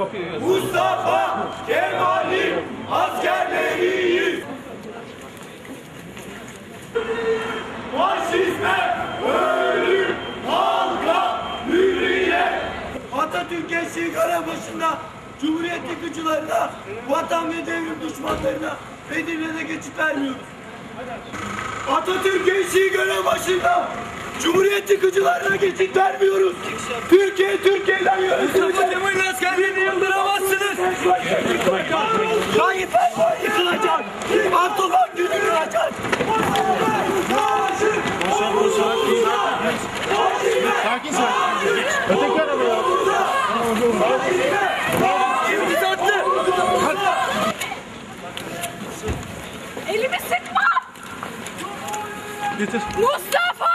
Mustafa Kemal'in askerleriyiz. Faşizme ölüm, halka hürriyet. Atatürk gençliği görev başında Cumhuriyet yıkıcılarına, vatan ve devrim düşmanlarına Edirne'de geçit vermiyoruz. Atatürk gençliği görev başında Cumhuriyet yıkıcılarına geçit vermiyoruz. Tayyip Erdoğan yıkılacak. Abdullah Gül yıkılacak. Sakin sakin. Öteki arabaya. Elimi sıkma! Getir. Mustafa!